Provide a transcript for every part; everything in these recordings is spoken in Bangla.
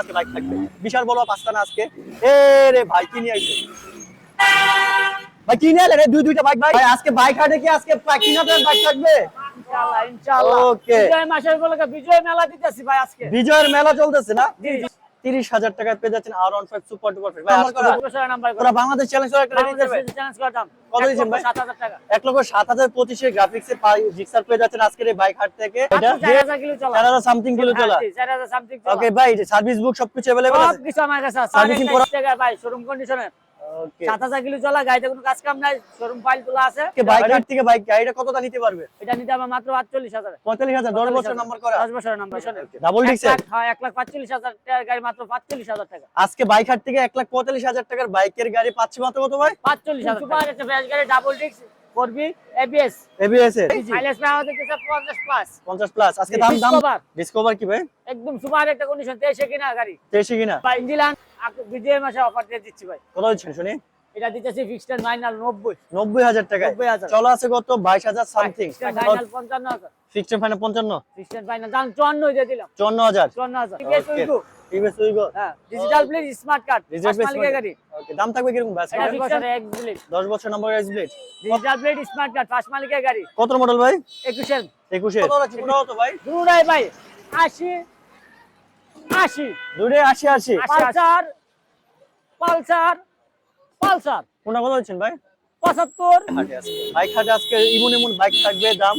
আজকে লাইক থাকবে। বিশাল বড় পাঁচটা না আজকে। এ রে ভাই কি নিয়ে আইছে? ভাই কি নিয়ে রে? দুই দুইটা বাইক ভাই আজকে বাইক হাটে কি আজকে কিনাতে বাইক থাকবে? ইনশাআল্লাহ ইনশাআল্লাহ। Okay. বিজয় মাসের বলে বিজয় মেলা দিতেছি ভাই আজকে। বিজয়ের মেলা চলতেছে না? জি। তিরিশ হাজার টাকায় পেয়ে যাচ্ছেন আর ওয়ান ফাইভ সুপার টুপার ভাই বাংলাদেশ চ্যালেঞ্জ কত ভাই? টাকা। এক লক্ষ সাত হাজার পঁচিশের গ্রাফিক্সের জিক্সার পেয়ে যাচ্ছেন আজকের এই বাইক হাট থেকে। চার হাজার সামথিং কিলো চলা। হ্যাঁ। ওকে ভাই সার্ভিস বুক সবকিছু অ্যাভেলেবল সব কিছু আমার কাছে আছে। Servicing করা- ভাই শোরুম কন্ডিশনের ওকে সাত হাজার কিলো চলা গাড়িতে কোনো কাজ কাম নাই শোরুম ফাইল তোলা আছে। বাইক হাট থেকে বাইক? গাড়িটা কতটা নিতে পারবে? এটা নিতে আমার মাত্র আটচল্লিশ হাজার। পঁয়তাল্লিশ হাজার দশ বছর নাম্বার করা। দশ বছরের নাম্বার ডাবল ডিক্সের হ্যাঁ এক লাখ পাঁচচল্লিশ হাজার টাকার গাড়ি মাত্র পাঁচচল্লিশ হাজার টাকা। আজকে বাইক হাট থেকে এক লাখ পঁয়তাল্লিশ হাজার টাকার বাইকের গাড়ি পাচ্ছি মাত্র কত ভাই? পাঁচচল্লিশ হাজার একটা গাড়ি ডাবল ডিক্স করবি এবিএস এবিএস এর মাইলেজ পাওয়া যাচ্ছে পঞ্চাশ প্লাস পঞ্চাশ প্লাস আজকে দাম। ডিসকভার কি ভাই? একদম সুপার একটা কন্ডিশন তেইশে কিনা গাড়ি। তেইশে কিনা? বা ইঞ্জিলান বিজয় মাসে অফার দিয়ে দিচ্ছি ভাই। কত দিচ্ছেন শুনি? এটা দিতেছি ফিক্সড মাইনাল নব্বই। নব্বই হাজার টাকা 90,000 চলো আছে কত বাইশ হাজার সামথিং ফাইনাল ফিক্সড ফাইনাল পঞ্চান্ন ফিক্সড ফাইনাল দাম চুয়ান্ন দিয়ে দিলাম। চুয়ান্ন হাজার। চুয়ান্ন হাজার। Okay. টিভিএস উইগো হ্যাঁ ডিজিটাল প্লেট স্মার্ট কার্ড গাড়ি ওকে দাম থাকবে কীরকম ভাই? এটা ফিক্সড এক প্লেট দশ বছর নম্বর এস blade digital plate smart card first মালিকের গাড়ি। কত মডেল ভাই? একুশের। একুশে কত ভাই। দুটাই ভাই। আশি আশি। দুটো আশি আশি। Pulsar Pulsar. পালসার। কোনটা কত হচ্ছেন ভাই? পঁচাত্তর। বাইক হাটে আজকে। ইমন ইমন বাইক থাকবে দাম।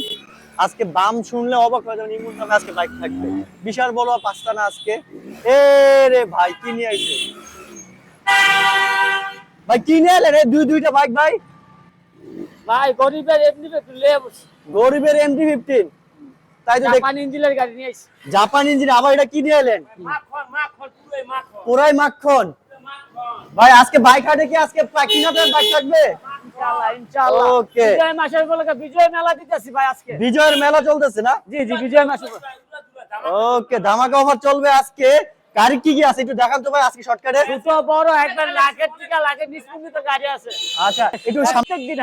আজকে বাম শুনলে অবাক হয়ে যাবেন ইমন দামে আজকে বাইক থাকবে। বিশাল বড় পাঁচটা না আজকে। এ রে ভাই কি নিয়ে আইছে? ভাই কি নিয়ে এলে রে দুই দুইটা বাইক ভাই। ভাই গরিবের একটু লেব গরিবের এমটি ফিফটিন তাই তো জাপান ইঞ্জিনের গাড়ি নিয়ে জাপান ইঞ্জিন আবার এটা কি নিয়ে এলেন? মাখন মাখন পুরোই মাখন। পুরাই মাখন। ভাই আজকে বাইক হাটে কি আজকে কিনাতে বাইক থাকবে? ইনশাআল্লাহ ইনশাআল্লাহ। বিজয় মাসের উপলক্ষে বিজয় মেলা দিতেছি ভাই আজকে। বিজয়ের মেলা চলতেছে না? জি জি বিজয় মাসের ওকে ধামাকা অফার চলবে আজকে। গাড়ি কি কি আছে? একটু দেখান তো ভাই আজকে শর্টকাটে। ছোট বড় একবার লাখের থেকে লাখের নিষ্পন্দিত গাড়ি আছে। আচ্ছা একটু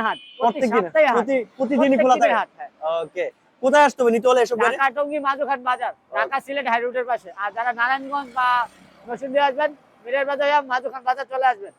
হাট প্রত্যেকদিন প্রতিদিনই খোলা থাকে। হাট। ওকে। কোথায় আসতে হবে? নিতে হলে এসব ঢাকা টঙ্গী মাঝুখান বাজার ঢাকা সিলেট হাই রোডের পাশে। আর যারা নারায়ণগঞ্জ বা নরসিংদী আসবেন মিরের বাজার যান, বাজার চলে আসবেন।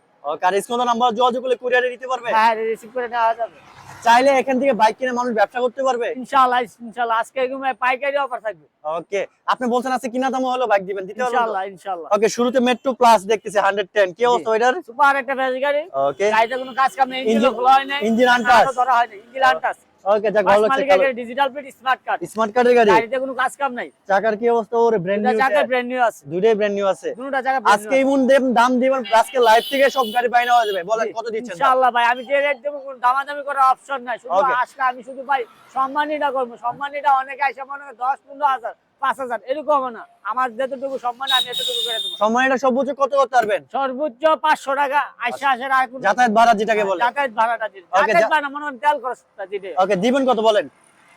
আর স্ক্রিনে নাম্বার যোগাযোগ করলে কুরিয়ারে নিতে পারবে? হ্যাঁ রিসিভ করে নেওয়া যাবে। চাইলে এখান থেকে বাইক কিনে মানুষ ব্যবসা করতে পারবে? ইনশাআল্লাহ ইনশাআল্লাহ আজকে এরকম পাইকারি অফার থাকবে। ওকে আপনি বলছেন আজকে কিনা দাম হলো বাইক দিবেন দিতে পারবেন ইনশাআল্লাহ ইনশাআল্লাহ। ওকে শুরুতে মেট্রো প্লাস দেখতেছি 110 কি অবস্থা এটার সুপার একটা ব্যাস গাড়ি। ওকে। গাড়িতে কোনো কাজ কাম নেই ইঞ্জিন খোলা হয় ধরা হয় ইঞ্জিন আনটাস ওকে ভালো লাগছে digital plate smart card smart কার্ডের গাড়ি? গাড়িতে কোনো কাজ কাম নাই। চাকার কি অবস্থা ওরে ব্র্যান্ড নিউ চাকা? ব্র্যান্ড নিউ আছে। দুটোই ব্র্যান্ড নিউ আছে। দুটোটা চাকা আজকে দেব দাম দিবেন আজকে লাইভ থেকে সব গাড়ি হয়ে যাবে। বলেন কত দিচ্ছেন? ইনশাআল্লাহ ভাই আমি যে রেট দেব কোনো দামাদামি করার অপশন নাই। শুধু. আসলে আমি শুধু ভাই সম্মানীটা করব। সম্মানীটা অনেকে আইসা মনে করে দশ পনেরো হাজার। পাঁচ হাজার এরকম না। আমার যতটুকু সম্মান আমি এতটুকু করে দেবো। সম্মানটা সর্বোচ্চ কত করতে পারবেন? সর্বোচ্চ পাঁচশো টাকা আসার আর যাতায়াত ভাড়া যেটাকে বলে। যাতায়াত ভাড়াটা যাতায়াত ভাড়া মনে করেন তেল খরচটা ওকে দিবেন কত বলেন?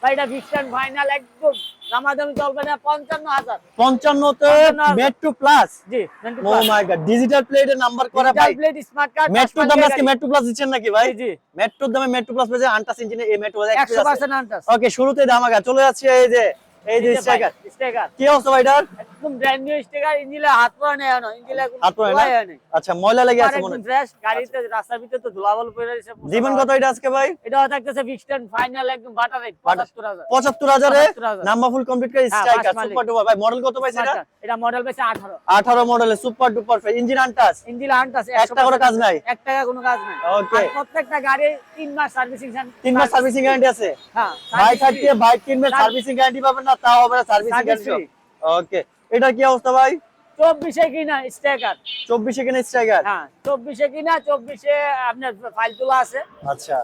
এটা ফিক্সড ফাইনাল একদম। দামাদামি চলবে না পঞ্চান্ন হাজার। 55 তে 55 প্লাস জি ও মাই গড ডিজিটাল প্লেটের নাম্বার করা ভাই। প্লেট স্মার্ট কার্ড মেট্রো দামে আজকে মেট্রো প্লাস দিচ্ছেন নাকি ভাই? জি জি। মেট্রোর দামে মেট্রো প্লাস পেয়েছে আন্টাস ইঞ্জিনে এই মেট্রো একশো পার্সেন্ট আনটাস ওকে শুরুতে ধামাকা চলে যাচ্ছে এই যে এই যে স্ট্রাইকার। স্ট্রাইকার। কি অবস্থা ভাই এটার? একদম ব্র্যান্ড নিউ স্টেকার ইঞ্জিলে হাত পড়া নেই এখনও ইঞ্জিলে কোনো হাত পড়ে না? আচ্ছা ময়লা লেগে আছে মনে হয়। গাড়িতে রাস্তার ভিতরে তো ধুলাবালু পড়ে রয়েছে। জীবন কত এটা আজকে ভাই? এটাও থাকতেছে and final একদম বাটা বাটা- 75,000 পঁচাত্তর হাজারে। 75,000 নাম্বার ফুল কমপ্লিট করে স্ট্রাইকার সুপার ডুপার ভাই মডেল কত পাইছে এটা? এটা মডেল পেয়েছে আঠারো। আঠারো মডেলের super duper engine untouched? Engine untouched একটা করে কাজ নাই? এক টাকা কোনো কাজ নাই. আর প্রত্যেকটা গাড়ি তিন মাস সার্ভিসিং তিন মাস সার্ভিসিং গ্যারান্টি আছে? হ্যাঁ বাইক হাটিয়ে বাইক কিনবেন Service- সার্ভিসিং গ্যারান্টি পাবেন না তাও হবে না সার্ভিসিং গ্যারান্টি ওকে এটা কি অবস্থা ভাই? চব্বিশে কিনা স্টেকার চব্বিশে কিনে স্ট্রাইকার হ্যাঁ চব্বিশে কিনা চব্বিশে আপনার ফাইল তোলা আছে। আচ্ছা।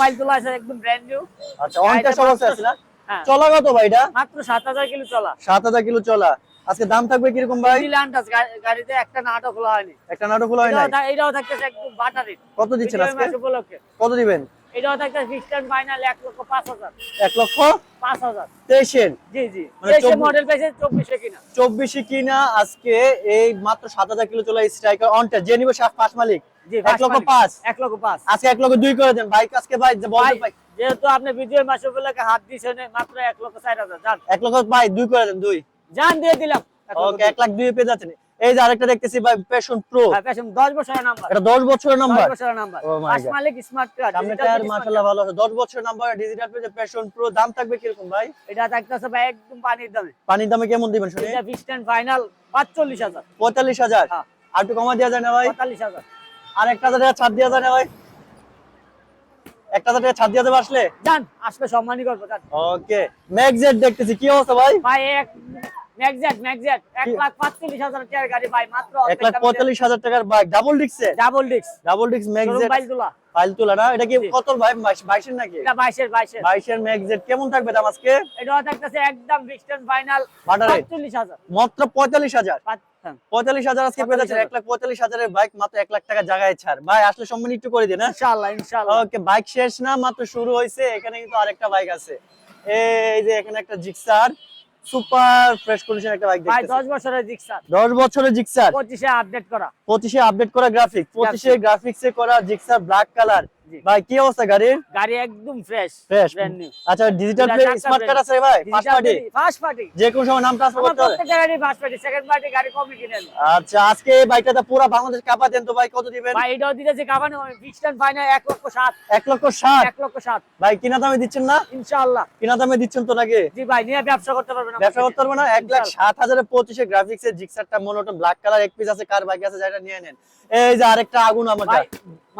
ফাইল তোলা আছে একদম ব্র্যান্ড নিউ আচ্ছা অনটা সমস্যা আছে না? হ্যাঁ। চলা কত ভাই এটা? মাত্র সাত হাজার কিলো চলা। সাত হাজার কিলো চলা। আজকে দাম থাকবে কীরকম ভাই? গাড়িতে একটা খোলা হয়নি। একটা খোলা এটাও নাই? থা- এটাও থাকতেছে একদম বাটা কত দিচ্ছেন আজকে? কত দিবেন? এটাও ফাইনাল এক লক্ষ পাঁচ হাজার। এক লক্ষ পাঁচ হাজার। তেইশের? জি জি। মানে তেইশে মডেল পেয়েছে চব্বিশে কিনা। চব্বিশে কিনা আজকে এই মাত্র সাত হাজার কিলো চলা স্ট্রাইকার অনটা যে নিবে পাঁচ মালিক। এক লক্ষ পাঁচ। এক লক্ষ পাঁচ। আজকে এক লক্ষ দুই করে দেন। আজকে ভাই ভাই, ভাই। যেহেতু আপনি বিজয় মাস উপলক্ষে হাত দিয়েছেন মাত্র এক লক্ষ ষাট হাজার। যান। এক লক্ষ ভাই দুই করে দেন দুই। যান দিয়ে দিলাম। ওকে এক লাখ দুই পেয়ে যাচ্ছেন। এই যে আরেকটা দেখতেছি ভাই প্যাশন প্রো প্যাশন দশ বছরের নাম্বার এটা 10 বছরের নাম্বার বছরের নাম্বার God. মালিক স্মার্ট কার্ড সামনে টায়ার মাশাআল্লাহ ভালো আছে। 10 বছরের নাম্বার ডিজিটাল পেজে প্যাশন প্রো দাম থাকবে কীরকম ভাই? এটা থাকতেছে ভাই একদম পানির দামে। পানির দামে কেমন দিবেন শুনি? এটা ফিক্সড ফাইনাল পাঁচচল্লিশ হাজার। 45000 হ্যাঁ। আর একটু কমা দেওয়া যায় না ভাই? পঁয়তাল্লিশ হাজার। আর একটা হাজার টাকা ছাড় দেওয়া যায় না ভাই? টাকা ছাড় যাবে আসলে? জান আসলে সম্মানই করব জান ওকে ম্যাগজেট দেখতেছি কি অবস্থা ভাই? ভাই এক লাখ টাকার গাড়ি ভাই মাত্র লাখ পঁয়তাল্লিশ হাজার টাকার বাইক ডাবল ডিক্সে ডাবল ডিস্ক ডাবল ডিক্স ম্যাগজেট বাইকগুলা ফাইল তোলা না? এটা কি কত ভাই? বাইশ- বাইশের নাকি? এটা বাইশের বাইশের। বাইশের ম্যাগজেট কেমন থাকবে দাম আজকে? এটাও থাকতেছে একদম ফিক্সড ফাইনাল বাটারে। পাঁচচল্লিশ হাজার। মাত্র পঁয়তাল্লিশ হাজার? পাঁচ-। পঁয়তাল্লিশ হাজার আজকে পেয়ে যাচ্ছেন এক লাখ পঁয়তাল্লিশ হাজারের বাইক মাত্র এক লাখ টাকা জায়গায় ছাড়। ভাই আসলে সম্মান একটু করে দিন হ্যাঁ? ওকে বাইক শেষ না মাত্র শুরু হয়েছে এখানে কিন্তু আরেকটা বাইক আছে। এই যে এখানে একটা জিক্সার সুপার ফ্রেশ কন্ডিশন একটা বাইক ভাই দেখতেছি। দশ বছরের জিক্সার দশ বছরের জিক্সার পঁচিশে আপডেট করা। পঁচিশে আপডেট করা গ্রাফিক্স পঁচিশে গ্রাফিক্সে করা জিক্সার ব্ল্যাক কালার। ভাই কি অবস্থা গাড়ির গাড়ি একদম ফ্রেশ ফ্রেশ ব্র্যান্ড নিউ আচ্ছা ডিজিটাল স্মার্ট কার্ড আছে ভাই? ফার্স্ট পার্টি ফার্স্ট পার্টি যে কোনো সময় নাম ট্রান্সফার করতে হবে। প্রত্যেকটা গাড়ি ফার্স্ট পার্টি সেকেন্ড পার্টি গাড়ি কমই কিনে আনি। আচ্ছা আজকে এই বাইকটাতে পুরো বাংলাদেশ কাপা দেন তো ভাই কত দিবেন? ভাই এটাও দিতেছি ফিক্সড ফাইনাল এক লক্ষ সাত। এক লক্ষ ষাট এক লক্ষ সাত। ভাই কিনা দামে দিচ্ছেন না? ইনশাআল্লাহ। কিনা দামে দিচ্ছেন তো নাকি? জি ভাই নিয়ে ব্যবসা করতে পারবেন ব্যবসা করতে পারব না? এক লাখ সাত হাজারের পঁচিশে গ্রাফিক্স এর জিক্সারটা মনোটন ব্ল্যাক কালার এক পিস আছে কার বাইক আছে যেটা নিয়ে নেন। এই যে আরেকটা আগুন আমাদের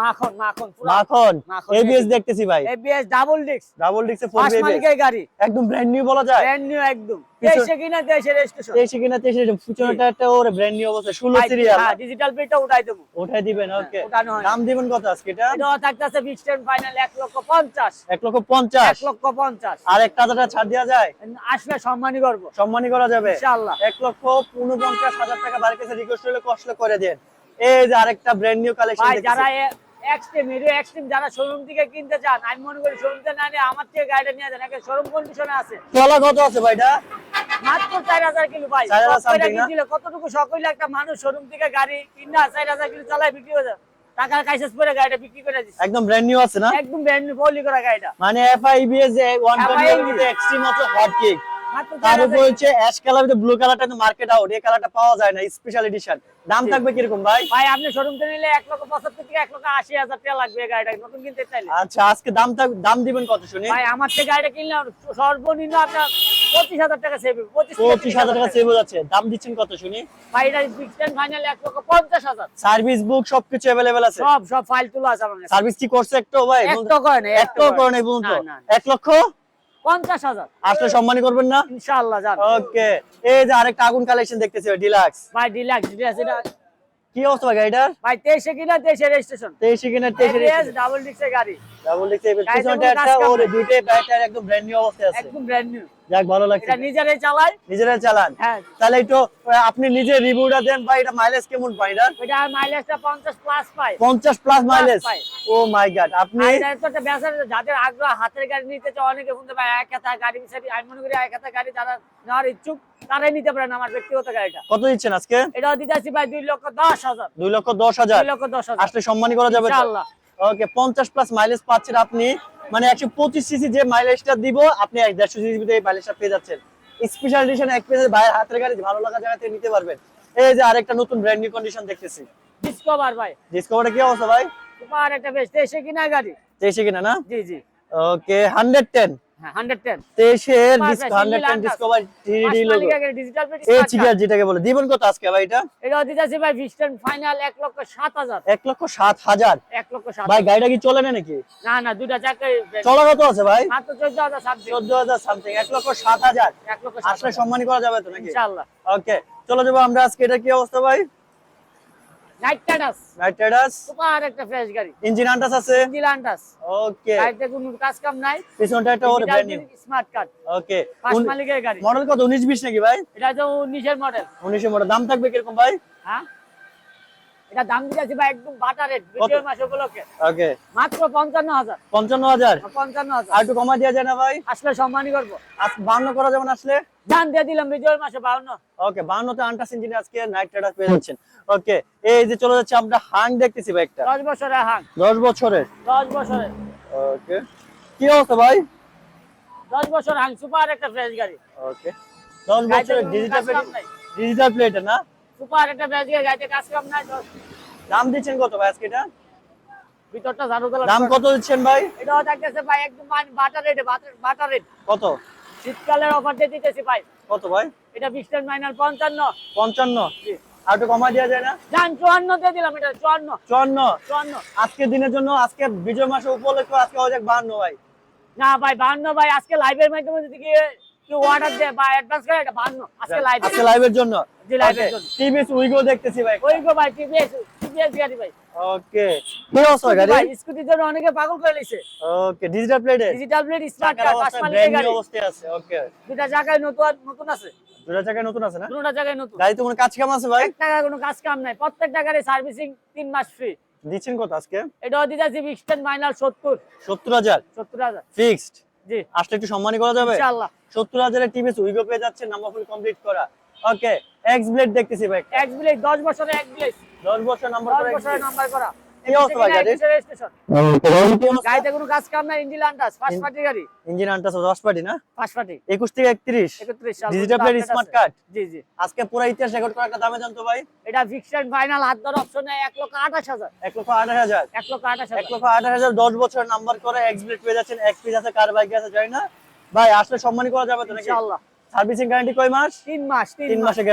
মাখন মাখন মাখন? এবিএস দেখতেছি ভাই। এবিএস ডাবল ডিস্ক ডাবল ডিক্সে ফোর এবিএস গাড়ি। একদম ব্র্যান্ড নিউ বলা যায়। ব্র্যান্ড নিউ একদম। দেশে কিনা দেশে রেজিস্ট্রেশন কিনা তেইশে পিছনেটা একটা ওর ব্র্যান্ড নিউ অবস্থা। ষোলো সিরিয়াল হ্যাঁ ডিজিটাল প্লেটটা উঠাই দেবো। ওঠাই দিবেন ওকে দাম দিবেন কত আজকে এটা? থাকতেছে ফিক্সড ফাইনাল এক লক্ষ পঞ্চাশ। এক লক্ষ পঞ্চাশ। এক লক্ষ পঞ্চাশ। আর একটা ছাড় দেওয়া যায়? আসলে সম্মানই করব। সম্মানই করা যাবে। ইনশাআল্লাহ। এক লক্ষ উনপঞ্চাশ হাজার টাকা বাড়ির কাছে রিকোয়েস্ট হলে কষ্ট করে দেন। এই যে আরেকটা ব্র্যান্ড নিউ কালেকশন যারা এক্সট্রিম হিরো এক্সট্রিম যারা শোরুম থেকে কিনতে চান আমি মনে করি শোরুম থেকে না নিয়ে আমার থেকে গাড়িটা নিয়ে যান। একটা শোরুম কন্ডিশনে আছে। তলা কত আছে ভাইটা মাত্র চার হাজার কিলো ভাই। 4,000 শখ কইরা something না? কিনছিলে, কতটুকু একটা মানুষ শোরুম থেকে গাড়ি কিনা চার হাজার কিলো চালায় বিক্রি হয়ে যায়। টাকার কাইসেস পরে গাড়িটা বিক্রি করে দিচ্ছে একদম ব্র্যান্ড নিউ আছে না? একদম ব্র্যান্ড নিউ পলি করা গাড়িটা। মানে এফআইবিএস যে 120 এক্সট্রিম আছে হট কেক তার 4,000 উপর হচ্ছে অ্যাশ কালার ব্লু কালারটা মার্কেট আউট এই কালারটা পাওয়া যায় না স্পেশাল এডিশন দাম থাকবে কীরকম ভাই? ভাই আপনি শোরুম থেকে নিলে এক লক্ষ পঁচাত্তর থেকে এক লক্ষ আশি হাজার টাকা লাগবে গাড়িটা। নতুন কিনতে চাইলে। আচ্ছা আজকে দাম দাম দিবেন কত শুনি? ভাই আমার থেকে গাড়িটা কিনলে সর্বনিম্ন আপনার পঁচিশ হাজার টাকা সেভ পঁচিশ হাজার টাকা সেভ যাচ্ছে। দাম দিচ্ছেন কত শুনি? ভাই এটা ফিক্সড ফাইনাল এক লক্ষ পঞ্চাশ হাজার। সার্ভিস বুক সবকিছু অ্যাভেলেবেল আছে? সব সব ফাইল তুলো আছে আমার সার্ভিস কি করছে ভাই? করে না একটাও করে নাই বলুন তো। না, না, না। এক লক্ষ? পঞ্চাশ হাজার। আসলে সম্মানী করবেন না? ইনশাআল্লাহ জান। ওকে। এই যে আরেকটা আগুন কালেকশন দেখতেছি ডিলাক্স ভাই ডিলাক্স ডিলাক্স এটা কি অবস্থা গাড়িটার? ভাই তেইশে কিনা তেইশে রেজিস্ট্রেশন তেইশে কিনা তেইশে ডাবল ডিক্সের গাড়ি। ডাবল ডিক্স পিছনটা একটা ওর। ব্যাটার একদম ব্র্যান্ড নিউ অবস্থায় আছে। একদম ব্র্যান্ড নিউ যাক ভালো লাগছে। এটা নিজেরাই চালাই নিজেরা চালান। হ্যাঁ। তাহলে একটু আপনি নিজে রিভিউটা দেন ভাই এটা মাইলেজ কেমন পাই এটা? এটা মাইলেজটা পঞ্চাশ প্লাস পাই পঞ্চাশ plus mileage oh my god আপনি এটা তো একটা বেচার যাদের আগ্রহ হাতের গাড়ি নিতে চায় অনেকে শুনতে পায় এক হাতা গাড়ি বিচারি আমি মনে করি এক হাতা গাড়ি যারা নেওয়ার ইচ্ছুক তারাই নিতে পারেন আমার ব্যক্তিগত গাড়িটা। কত দিচ্ছেন আজকে? এটাও দিতে আসছি ভাই দুই লক্ষ দশ হাজার। দুই লক্ষ দশ হাজার। দুই লক্ষ দশ হাজার। আসলে সম্মানী করা যাবে? ইনশাআল্লাহ। ওকে পঞ্চাশ প্লাস মাইলেজ পাচ্ছেন আপনি। মানে একশো পঁচিশ সিসি যে মাইলেজটা দিব আপনি এক দেড়শো সিসি ভিতরে এই মাইলেজটা পেয়ে যাচ্ছেন। স্পেশাল এডিশন এক পেজের ভাইয়ের হাতের গাড়ি ভালো লাগা জায়গা থেকে নিতে পারবেন। এই যে আরেকটা নতুন ব্র্যান্ড নিউ কন্ডিশন দেখতেছি। ডিসকভার ভাই। ডিসকভার কি অবস্থা ভাই? সুপার একটা বেশ তেইশে কিনা গাড়ি। তেইশে কিনা না? জি জি। ওকে হান্ড্রেড টেন হ্যাঁ যেটাকে বলে। দিবেন কত আজকে ভাই এটা? ভাই ভিস্টেন ফাইনাল এক লক্ষ সাত হাজার। এক লক্ষ সাত হাজার। এক লক্ষ সাত ভাই গাড়িটা কি চলে না নাকি? না না দুটা চাকরি চলা কত আছে ভাই? চোদ্দ হাজার চোদ্দ হাজার সামথিং এক লক্ষ সাত হাজার। এক লক্ষ সাত আসলে সম্মানী করা যাবে তো নাকি? ইনশাআল্লাহ। ওকে চলে যাব আমরা আজকে। এটা কি অবস্থা ভাই? নাইট টাটাস সুপার একটা ফ্রেশ গাড়ি। ইঞ্জিন আন্টাস আছে? ইঞ্জিন আন্টাস ওকে গাড়িতে কোনো কাজ কাম নাই। পিছনটা একটা ওর brand new smart card okay পাঁচ মালিকের গাড়ি। মডেল কত? উনিশ বিশ নাকি ভাই? এটা তো উনিশের মডেল উনিশের মডেল দাম থাকবে কীরকম ভাই? হ্যাঁ? এটা দাম দিতেছি ভাই একদম বাটা রেট ভিডিও মাস উপলক্ষে। ওকে। মাত্র পঞ্চান্ন হাজার। পঞ্চান্ন হাজার? পঞ্চান্ন আর হাজার একটু কমা দেওয়া যায় না ভাই? আসলে সম্মানই করব। আজ বান্ন করা যাবে না আসলে? দাম দিয়ে দিলাম ভিডিওর মাসে বাউন্ন ওকে বান্নতে আন্টাস ইঞ্জিন আজকে নাইট রাইডার পেয়ে যাচ্ছেন। ওকে এই যে চলে যাচ্ছে আমরা হাং দেখতেছি ভাই একটা। দশ বছরের হাং। দশ বছরের। দশ বছরের। ওকে। কি অবস্থা ভাই? দশ বছর হাং সুপার একটা ফ্রেশ গাড়ি। ওকে। দশ বছরের ডিজিটাল নাই। ডিজিটাল প্লেট না? সুপার একটা ব্যাচ গিয়ে গাইতে কাজ কাম নাই দাম দিচ্ছেন কত ভাই আজকে এটা? ভিতরটা ঝাড়ু দিলাম দাম কত দিচ্ছেন ভাই? এটাও থাকতেছে ভাই একদম বাটার রেটে বাটার রেট কত? শীতকালের অফার দিয়ে দিতেছি ভাই। কত ভাই? এটা বিশটার মাইনাল পঞ্চান্ন। পঞ্চান্ন। আর একটু কমাই দেওয়া যায় না? যান চুয়ান্ন দিয়ে দিলাম এটা চুয়ান্ন। চুয়ান্ন? চুয়ান্ন। আজকের দিনের জন্য আজকে বিজয় মাসে উপলক্ষে আজকে হয়ে যাক বাহান্ন ভাই। না ভাই বাহান্ন ভাই আজকে লাইভের মাধ্যমে যদি কেউ অর্ডার দেয় বা অ্যাডভান্স করে এটা বাহান্ন। আজকে লাইভ আজকে লাইভের জন্য। জি, live জন্য। টিভিএস উইগো দেখতেছি ভাই। ওই ভাই টিভিএস টিভিএস গাড়ি ভাই। ওকে কি গাড়ি? ভাই স্কুটির জন্য অনেকে পাগল করে লিছে ওকে ডিজিটাল প্লেটে ডিজিটাল প্লেট স্মার্ট চাকার পাঁচ মালিকের গাড়ি। অবস্থায় আছে ওকে দুটা জায়গায় নতুন নতুন আছে। দুটা চাকায় নতুন আছে না? দুটা জায়গায় নতুন। গাড়িতে কোনো কাজ কাম আছে ভাই? এক টাকা কোনো কাজ কাম নাই। প্রত্যেকটা গাড়ি সার্ভিসিং তিন মাস ফ্রি দিচ্ছেন কত আজকে? মাইনাল ফিক্সড জি। আসলে একটু সম্মানই করা যাবে? ইনশাআল্লাহ। সত্তর হাজারের টিভিএস উইগো পেয়ে যাচ্ছে নাম্বার ফুল কমপ্লিট করা। ওকে এক্স ব্লেড দেখতেছি ভাই। এক ব্লেক দশ বছরে এক ব্লেক দশ বছর নাম্বার করে বছরের নাম্বার করা। অবস্থা ভাই গাড়িতে কোনো কাজ কাম নাই ইঞ্জিন আন্টাস ফার্স্ট পার্টি গাড়ি। ইঞ্জিন আনটাস দশ পার্টি না? ফার্স্ট পার্টি একুশ থেকে একত্রিশ। একত্রিশ সাল ডিজিটাল প্লেট স্মার্ট কার্ড জি জি। আজকে পুরো ইতিহাস রেকর্ড করা একটা দামে জানতো ভাই। এটা ফিক্সড ফাইনাল হাত ধর অপশনে এক লক্ষ আঠাশ হাজার। এক লক্ষ বছর নাম্বার করে এক্স ব্লেড পেয়ে যাচ্ছেন। এক পিস আছে কার বাইক আছে জানি না। ভাই আসলে সম্মানই করা যাবে তো নাকি? ইনশাআল্লাহ। সার্ভিসিং গ্যারান্টি কয় মাস? তিন মাস মাসের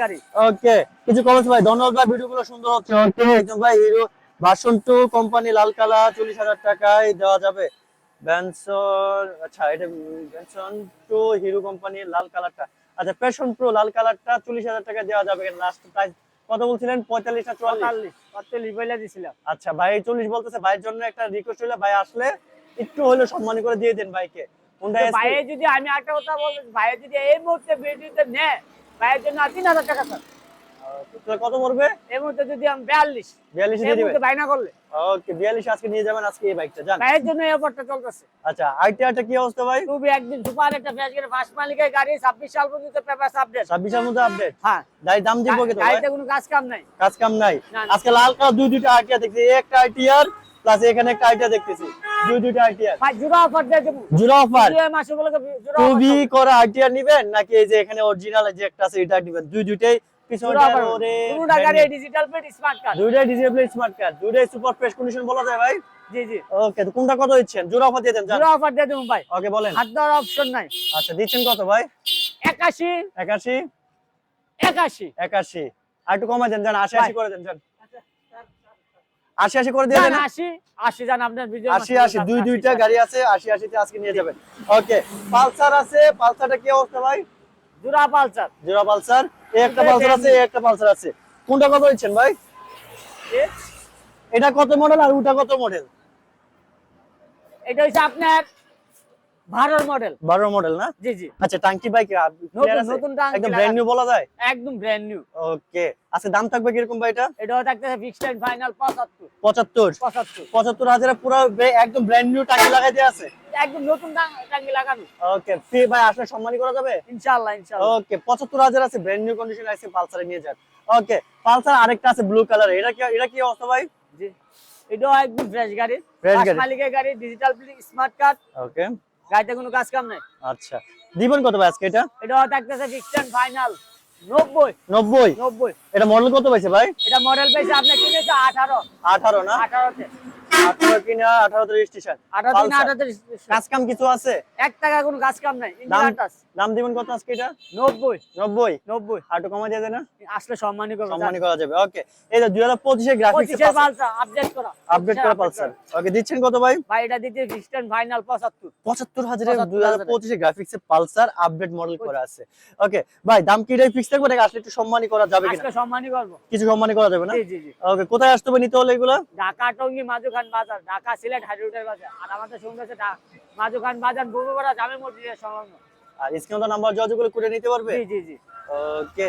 গাড়ি। ওকে কিছু কমেন্টস ভাই? ধন্যবাদ ভাই ভিডিওগুলো সুন্দর হচ্ছে। ওকে একদম ভাই হিরো ভার্সন টু কোম্পানি লাল কালার চল্লিশ হাজার টাকায় দেওয়া যাবে। ব্যানসন আচ্ছা এটা ব্যানসন টু হিরো কোম্পানির লাল কালারটা। আচ্ছা প্যাশন প্রো লাল কালারটা চল্লিশ হাজার টাকা দেওয়া যাবে। লাস্ট প্রাইস কত বলছিলেন? পঁয়তাল্লিশ না চুয়াল্লিশ? পঁয়তাল্লিশ পঁয়তাল্লিশ বলে দিছিলাম। আচ্ছা ভাই চল্লিশ বলতেছে। ভাইয়ের জন্য একটা রিকোয়েস্ট হলে ভাই আসলে একটু হলেও সম্মান করে দিয়ে দেন ভাইকে। ভাইয়ে যদি আমি একটা কথা বলব ভাইয়ে যদি এই মুহূর্তে নেয় ভাইয়ের জন্য তিন হাজার টাকা স্যার। কত পড়বে? এই মুহূর্তে যদি আমি বিয়াল্লিশ বিয়াল্লিশ এই দিয়ে দিবেন মুহূর্তে ভাই না করলে। ওকে বিয়াল্লিশ আজকে নিয়ে যাবেন আজকে এই বাইকটা জান। ভাইয়ের জন্য এই অফারটা চলতেছে। আচ্ছা আইটিআরটা কি অবস্থা ভাই? খুবই একদিন সুপার একটা ফ্যাশ গাড়ি ফার্স্ট মালিকের গাড়ি ছাব্বিশ সাল পর্যন্ত পেপার আপডেট আপডেট হ্যাঁ। দাম দিব কিন্তু গাড়িতে কোনো কাজ কাম নাই। কাজ কাম নাই। আজকে লাল কালার দুই দুইটা আইটিআর দেখছি একটা আইটিআর প্লাস এখানে একটা আইটিআর দেখতেছি। দুই দুইটা আইটিআর ভাই জুড়া অফার দিয়ে দেবো। জোড়া অফার জুড়ে মাসগুলোকে জুড়া টু offer করা আইটিআর নিবেন নাকি এই যে এখানে অরিজিনাল যে একটা আছে এটা নিবেন? দুই দুইটাই পিছনে জুড়া offer দেবো। ওরে কোনোটা কত দিচ্ছেন? জোড়া অফার দিয়ে দেন জান অফার দিয়ে দেবো ভাই। ওকে বলেন। হাত দেওয়ার অপশন নাই। আচ্ছা দিচ্ছেন কত ভাই? একাশি। একাশি? একাশি। একাশি। আর একটু কমাই দেন জান আশি আশি করে দেন আশি আশি করে দিয়ে দেন। আশি আশি জান আপনার আশি আশি দুই দুইটা গাড়ি আছে আশি আশিতে আজকে নিয়ে যাবেন। ওকে পালসার আছে পালসারটা কি অবস্থা ভাই? জুড়া পালসার। জোড়া পালসার এই একটা পালসার আছে এই একটা পালসার আছে। কোনটা কত দিচ্ছেন ভাই? এটা কত মডেল আর ওটা কত মডেল এটা হচ্ছে আপনার ভারর মডেল বারো মডেল না? জি জি। আচ্ছা টাঙ্কি বাইক নতুন নতুন টাঙ্কি একদম ব্র্যান্ড নিউ বলা যায়? একদম ব্র্যান্ড নিউ ওকে। আচ্ছা দাম থাকবে কীরকম ভাই এটা? এটাও থাকতেছে ফিক্সড এন্ড ফাইনাল পঁচাত্তর। পঁচাত্তর? পঁচাত্তর। পঁচাত্তর হাজারে পুরো একদম ব্র্যান্ড নিউ টাঙ্কি লাগাই দিয়ে আছে। একদম নতুন টাঙ্কি লাগানো। ওকে ফ্রি ভাই আসলে সম্মানী করা যাবে? ইনশাআল্লাহ ইনশাআল্লাহ। ওকে পঁচাত্তর হাজার আছে ব্র্যান্ড নিউ কন্ডিশন আছে পালসারে নিয়ে যান। ওকে পালসার আরেকটা আছে ব্লু কালার এটা কি এটা কি অবস্থা ভাই? জি। এটাও একদম ফ্রেশ গাড়ি। First গাড়ি। মালিকের গাড়ি ডিজিটাল স্মার্ট কার্ড ওকে। গাড়িতে কোনো কাজ কাম নাই। আচ্ছা। দিবেন কত ভাই আজকে এটা? এটা থাকতেছে ফিক্সড ফাইনাল নব্বই। নব্বই? নব্বই। এটা মডেল কত পাইছে ভাই? এটা মডেল পাইছে আপনি কিনেছে? আঠারো। আঠারো না? আঠারোতে। আঠারো কিনা আঠারোতে রেজিস্ট্রেশন আঠারো দিন তে কাজ কাম কিছু আছে? এক টাকা কোনো কাজ কাম নাই। ইঞ্জিন দাম দিবেন কত আজকে এটা? নব্বই। নব্বই? নব্বই। আর একটু কমা দিয়ে দেয় না আসলে সম্মানই করব সম্মানী করা যাবে ওকে। এই যে দুই হাজার পঁচিশে গ্রাফিক্স পঁচিশের পালসা আপডেট করা। আপডেট করা পালসার। ওকে দিচ্ছেন কত ভাই? ভাই এটা দিতে ফিক্সড ফাইনাল পঁচাত্তর। পঁচাত্তর হাজারে 75,000 দুই হাজার পঁচিশে গ্রাফিক্সে পালসার আপডেট মডেল করা আছে। ওকে ভাই দাম কি এটাই ফিক্স থাকবে আসলে একটু সম্মানী করা যাবে কিনা? আজকে সম্মানই করব। কিছু সম্মানী করা যাবে না? জি জি ওকে কোথায় আসতে হবে নিতে হলে এগুলো? ঢাকা টঙ্গি মাঝুখান বাজার ঢাকা সিলেট হাইরোডের বাজার। আর আমাদের সঙ্গে আছে মাঝুখান বাজার বগুড়া জামে মসজিদের সংলগ্ন আর স্ক্রিনে নাম্বার যোগাযোগ করে করে নিতে পারবে? জি জি জি। ওকে